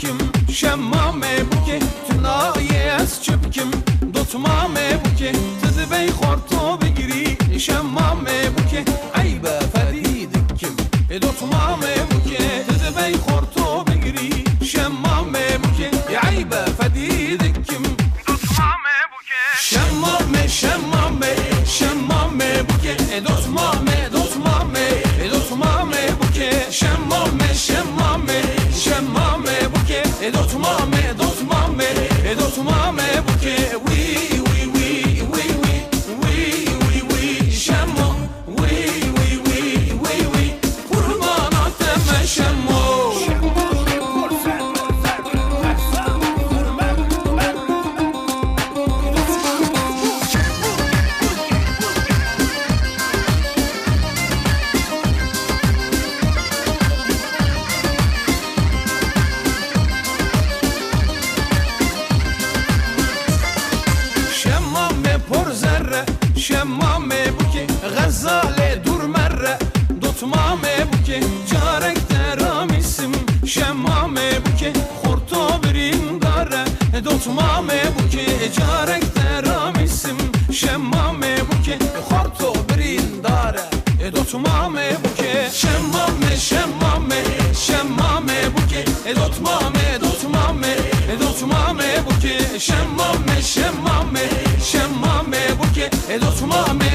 kim? Şemma mebuki Tünayi ez çip kim? Dutma mebuki Tüdübey hortu bigiri Şemma mebuki Aybe fedidik kim? E Dutma mebuki Tüdübey hortu bigiri Şemma mebuki Aybe fedidik شمام بکی غزال دور مره دوتمام بکی جارک درامیسم شمام بکی خورتو بریم داره دوتمام بکی جارک درامیسم شمام بکی خورتو بریم داره دوتمام بکی شمام شمام شمام بکی دوتمام دوتمام دوتمام بکی شمام شمام el Osman